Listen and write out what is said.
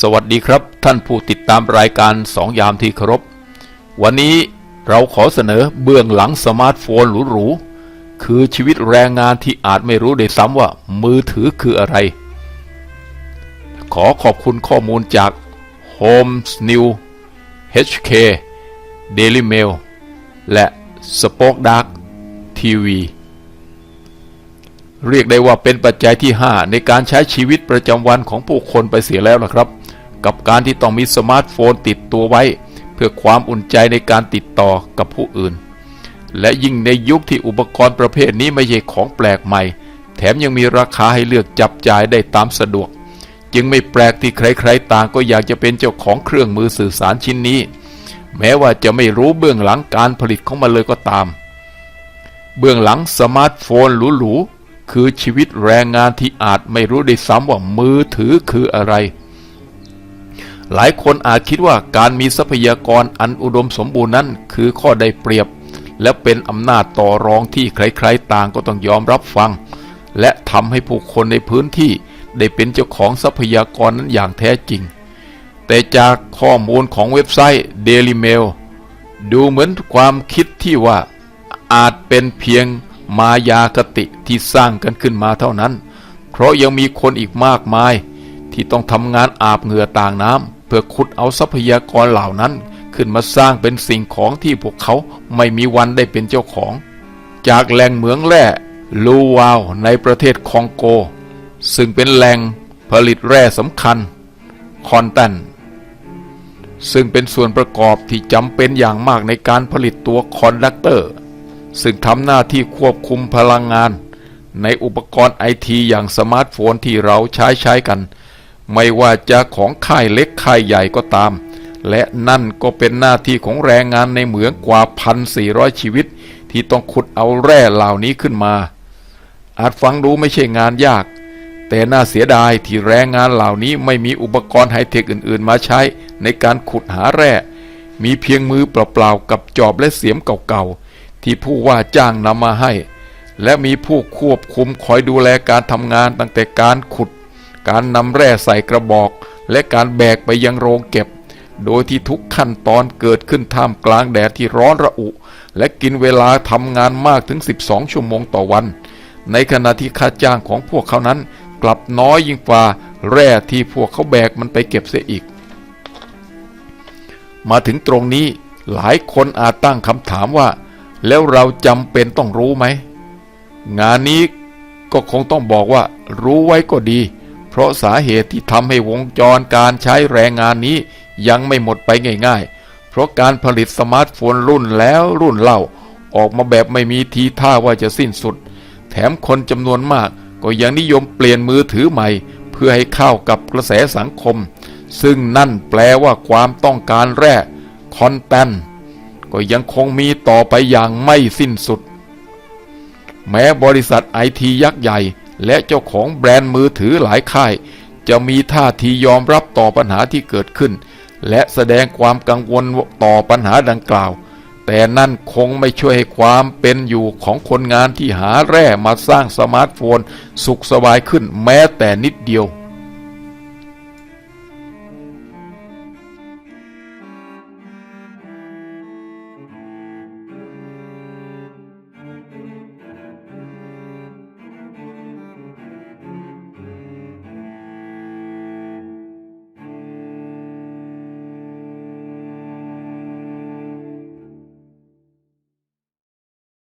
สวัสดีครับท่านผู้ติดตามรายการสองยามที่เคารพ วันนี้เราขอเสนอเบื้องหลังสมาร์ทโฟนหรูๆ คือชีวิตแรงงานที่อาจไม่รู้เลยซ้ำว่ามือถือคืออะไร ขอขอบคุณข้อมูลจาก Homes New HK Daily Mail และ Spoke Dark TV เรียกได้ว่าเป็นปัจจัยที่ 5 ในการใช้ชีวิตประจำวันของผู้คนไปเสียแล้วนะครับ กับการที่ต้องมีสมาร์ทโฟนติดตัวไว้ เพื่อความอุ่นใจในการติดต่อกับผู้อื่น และยิ่งในยุคที่อุปกรณ์ประเภทนี้ไม่ใช่ของแปลกใหม่ แถมยังมีราคาให้เลือกจับจ่ายได้ตามสะดวก จึงไม่แปลกที่ใครๆต่างก็อยากจะเป็นเจ้าของเครื่องมือสื่อสารชิ้นนี้ แม้ว่าจะไม่รู้เบื้องหลังการผลิตของมันเลยก็ตาม เบื้องหลังสมาร์ทโฟนหรูๆคือชีวิตแรงงานที่อาจไม่รู้ได้ซ้ำว่ามือถือคืออะไร หลายคนอาจคิดว่าการมีทรัพยากรอันอุดมสมบูรณ์นั้นคือข้อได้เปรียบ และเป็นอำนาจต่อรองที่ใครๆต่างก็ต้องยอมรับฟัง และทำให้ผู้คนในพื้นที่ได้เป็นเจ้าของทรัพยากรนั้นอย่างแท้จริง แต่จากข้อมูลของเว็บไซต์ Daily Mail ดูเหมือนความคิดที่ว่าอาจเป็นเพียงมายากติที่สร้างกันขึ้นมาเท่านั้น เพราะยังมีคนอีกมากมาย ที่ต้องทำงานอาบเหงื่อต่างน้ำ พื่อขุดเอาทรัพยากรเหล่านั้น ขึ้นมาสร้างเป็นสิ่งของที่พวกเขาไม่มีวันได้เป็นเจ้าของ จากแหล่งเหมืองแร่ลูวาวในประเทศคองโก ซึ่งเป็นแหล่งผลิตแร่สำคัญ คอนตันซึ่งเป็นส่วนประกอบที่จำเป็นอย่างมากในการผลิตตัวคอนดักเตอร์ ซึ่งทำหน้าที่ควบคุมพลังงาน ในอุปกรณ์ไอทีอย่างสมาร์ทโฟนที่เราใช้ใช้กัน ไม่ว่าจะของค่ายเล็กค่ายใหญ่ก็ตาม และนั่นก็เป็นหน้าที่ของแรงงานในเหมืองกว่า 1,400 ชีวิต ที่ต้องขุดเอาแร่เหล่านี้ขึ้นมา อาจฟังดูไม่ใช่งานยาก แต่น่าเสียดายที่แรงงานเหล่านี้ไม่มีอุปกรณ์ไฮเทคอื่น ๆ มาใช้ในการขุดหาแร่ มีเพียงมือเปล่าๆกับจอบและเสียมเก่าๆที่ผู้ว่าจ้างนำมาให้ และมีผู้ควบคุมคอยดูแลการทำงานตั้งแต่การขุด การนำแร่ใส่กระบอก และการแบกไปยังโรงเก็บ โดยที่ทุกขั้นตอนเกิดขึ้นท่ามกลางแดดที่ร้อนระอุ และกินเวลาทำงานมากถึง 12 ชั่วโมงต่อวัน ในขณะที่ค่าจ้างของพวกเขานั้น กลับน้อยยิ่งกว่าแร่ที่พวกเขาแบกมันไปเก็บเสียอีก มาถึงตรงนี้หลายคนอาจตั้งคำถามว่า แล้วเราจำเป็นต้องรู้ไหม งานนี้ก็คงต้องบอกว่ารู้ไว้ก็ดี เพราะสาเหตุที่ทำให้วงจรการใช้แรงงานนี้ยังไม่หมดไปง่ายๆ เพราะการผลิตสมาร์ทโฟนรุ่นแล้วรุ่นเล่า ออกมาแบบไม่มีทีท่าว่าจะสิ้นสุด แถมคนจำนวนมากก็ยังนิยมเปลี่ยนมือถือใหม่ เพื่อให้เข้ากับกระแสสังคม ซึ่งนั่นแปลว่าความต้องการแร่คอนแทนต์ก็ยังคงมีต่อไปอย่างไม่สิ้นสุด แม้บริษัทไอทียักษ์ใหญ่ และเจ้าของแบรนด์มือถือหลายค่าย จะมีท่าทียอมรับต่อปัญหาที่เกิดขึ้น และแสดงความกังวลต่อปัญหาดังกล่าว แต่นั่นคงไม่ช่วยให้ความเป็นอยู่ของคนงานที่หาแร่มาสร้างสมาร์ทโฟน สุขสบายขึ้นแม้แต่นิดเดียว